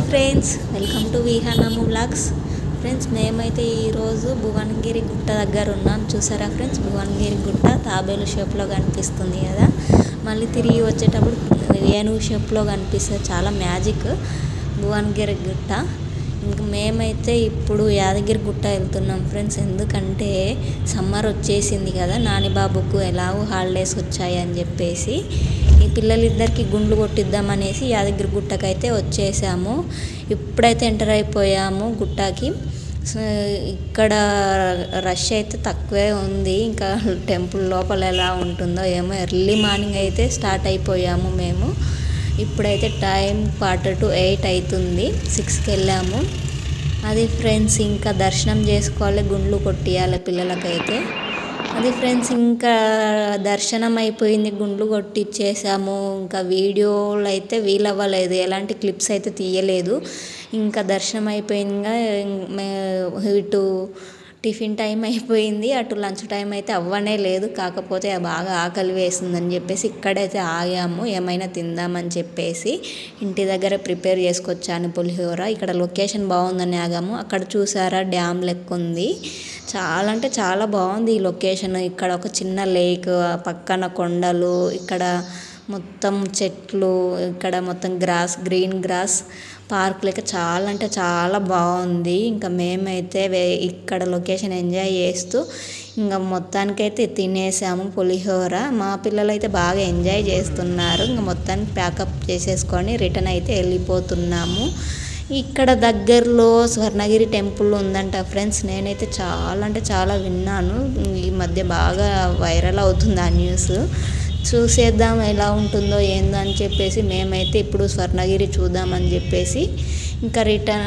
Friends welcome to Vihanamu blogs friends మేమైతే ఈరోజు భువనగిరి గుట్ట దగ్గర ఉన్నాం. చూసారా ఫ్రెండ్స్? భువనగిరి గుట్ట తాబేలు షేప్లో కనిపిస్తుంది కదా. మళ్ళీ తిరిగి వచ్చేటప్పుడు ఏనుగు షేప్లో కనిపిస్తుంది. చాలా మ్యాజిక్ భువనగిరి గుట్ట. ఇంక మేమైతే ఇప్పుడు యాదగిరి గుట్ట వెళ్తున్నాం ఫ్రెండ్స్. ఎందుకంటే సమ్మర్ వచ్చేసింది కదా నానిబాబుకు ఎలాగో హాలిడేస్ వచ్చాయి అని చెప్పేసి. ఈ పిల్లలిద్దరికి గుండ్లు కొట్టిద్దామనేసి యాదగిరి గుట్టకైతే వచ్చేసాము. ఇప్పుడైతే ఎంటర్ అయిపోయాము గుట్టకి. ఇక్కడ రష్ అయితే తక్కువే ఉంది. ఇంకా టెంపుల్ లోపల ఎలా ఉంటుందో ఏమో ఎర్లీ మార్నింగ్ అయితే స్టార్ట్ అయిపోయాము మేము. ఇప్పుడైతే టైం క్వార్టర్ టు ఎయిట్ అవుతుంది సిక్స్కి వెళ్ళాము. అది ఫ్రెండ్స్ ఇంకా దర్శనం చేసుకోవాలి గుండ్లు కొట్టియాలి పిల్లలకైతే. అది ఫ్రెండ్స్ ఇంకా దర్శనం అయిపోయింది గుండ్లు కొట్టిచ్చేసాము. ఇంకా వీడియోలు అయితే వీలవ్వలేదు ఎలాంటి క్లిప్స్ అయితే తీయలేదు. ఇంకా దర్శనం అయిపోయిందిగా ఇటు టిఫిన్ టైం అయిపోయింది. అటు లంచ్ టైం అయితే అవ్వనే లేదు. కాకపోతే బాగా ఆకలి వేసిందని చెప్పేసి ఇక్కడైతే ఆగాము. ఏమైనా తిందామని చెప్పేసి ఇంటి దగ్గర ప్రిపేర్ చేసుకొచ్చాను పులిహోర. ఇక్కడ లొకేషన్ బాగుందని ఆగాము. అక్కడ చూసారా? డ్యామ్ లెక్క ఉంది. చాలా అంటే చాలా బాగుంది ఈ లొకేషన్. ఇక్కడ ఒక చిన్న లేక్ పక్కన కొండలు ఇక్కడ మొత్తం చెట్లు ఇక్కడ మొత్తం గ్రాస్ గ్రీన్ గ్రాస్ పార్క్ లెక్క చాలా అంటే చాలా బాగుంది. ఇంకా మేమైతే వే ఇక్కడ లొకేషన్ ఎంజాయ్ చేస్తూ ఇంకా మొత్తానికైతే తినేసాము పులిహోర. మా పిల్లలు అయితే బాగా ఎంజాయ్ చేస్తున్నారు. ఇంకా మొత్తానికి ప్యాకప్ చేసేసుకొని రిటర్న్ అయితే వెళ్ళిపోతున్నాము. ఇక్కడ దగ్గరలో స్వర్ణగిరి టెంపుల్ ఉందంట ఫ్రెండ్స్. నేనైతే చాలా అంటే చాలా విన్నాను. ఈ మధ్య బాగా వైరల్ అవుతుంది ఆ న్యూస్. చూసేద్దాం ఎలా ఉంటుందో ఏందో అని చెప్పేసి మేమైతే ఇప్పుడు స్వర్ణగిరి చూద్దామని చెప్పేసి ఇంకా రిటర్న్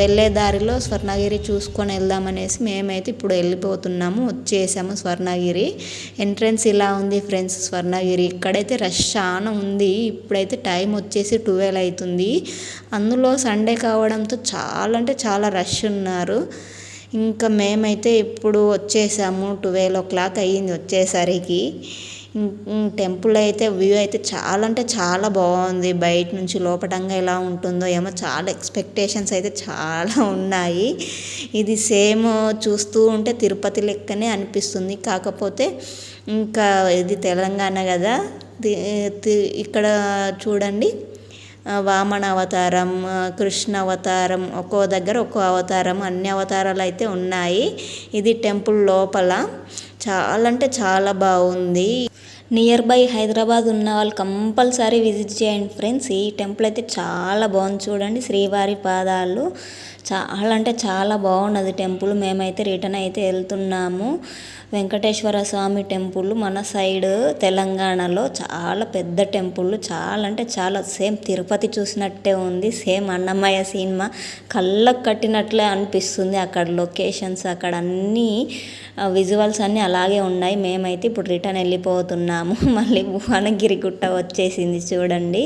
వెళ్ళే దారిలో స్వర్ణగిరి చూసుకొని వెళ్దామనేసి మేమైతే ఇప్పుడు వెళ్ళిపోతున్నాము వచ్చేసాము స్వర్ణగిరి. ఎంట్రన్స్ ఇలా ఉంది ఫ్రెండ్స్ స్వర్ణగిరి. ఇక్కడైతే రష్ చాలా ఉంది. ఇప్పుడైతే టైం వచ్చేసి ట్వెల్వ్ అవుతుంది అందులో సండే కావడంతో చాలా అంటే చాలా రష్ ఉన్నారు. ఇంకా మేమైతే ఇప్పుడు వచ్చేసాము ట్వెల్వ్ ఓ క్లాక్ అయ్యింది వచ్చేసరికి. టెంపుల్ అయితే వ్యూ అయితే చాలా అంటే చాలా బాగుంది. బయట నుంచి లోపటంగా ఎలా ఉంటుందో ఏమో చాలా ఎక్స్పెక్టేషన్స్ అయితే చాలా ఉన్నాయి. ఇది సేమ్ చూస్తూ ఉంటే తిరుపతి లెక్కనే అనిపిస్తుంది. కాకపోతే ఇంకా ఇది తెలంగాణ కదా. ఇక్కడ చూడండి. వామన అవతారం కృష్ణ అవతారం ఒక్కో దగ్గర ఒక్కో అవతారం అన్ని అవతారాలు అయితే ఉన్నాయి. ఇది టెంపుల్ లోపల. చాలా అంటే చాలా బాగుంది. నియర్ బై హైదరాబాద్ ఉన్న వాళ్ళు కంపల్సరీ విజిట్ చేయండి ఫ్రెండ్స్ ఈ టెంపుల్ అయితే చాలా బాగుంది చూడండి. శ్రీవారి పాదాలు చాలా అంటే చాలా బాగున్నది టెంపుల్ మేమైతే రిటర్న్ అయితే వెళ్తున్నాము. వెంకటేశ్వర స్వామి టెంపుల్ మన సైడ్ తెలంగాణలో చాలా పెద్ద టెంపుల్. చాలా అంటే చాలా సేమ్ తిరుపతి చూసినట్టే ఉంది. సేమ్ అన్నమయ్య సినిమా కళ్ళకు కట్టినట్లే అనిపిస్తుంది అక్కడ లొకేషన్స్ అక్కడ అన్నీ విజువల్స్ అన్నీ అలాగే ఉన్నాయి. మేమైతే ఇప్పుడు రిటర్న్ వెళ్ళిపోతున్నాము. మళ్ళీ భువనగిరి గుట్ట వచ్చేసింది చూడండి.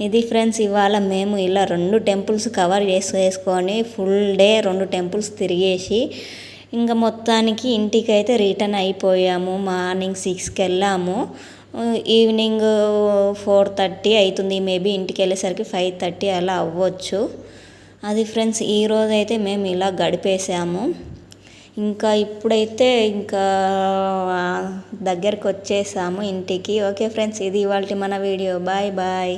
ఇది ఫ్రెండ్స్ ఇవాళ మేము ఇలా రెండు టెంపుల్స్ కవర్ చేసి వేసుకొని ఫుల్ డే రెండు టెంపుల్స్ తిరిగేసి ఇంకా మొత్తానికి ఇంటికి అయితే రిటర్న్ అయిపోయాము. మార్నింగ్ సిక్స్కి వెళ్ళాము ఈవినింగ్ ఫోర్ థర్టీ అవుతుంది మేబీ ఇంటికి వెళ్ళేసరికి ఫైవ్ థర్టీ అలా అవ్వచ్చు. అది ఫ్రెండ్స్ ఈరోజు అయితే మేము ఇలా గడిపేసాము. ఇంకా ఇప్పుడైతే ఇంకా దగ్గరకు వచ్చేసాము ఇంటికి. ఓకే ఫ్రెండ్స్ ఇది ఇవాళ మన వీడియో. Bye bye.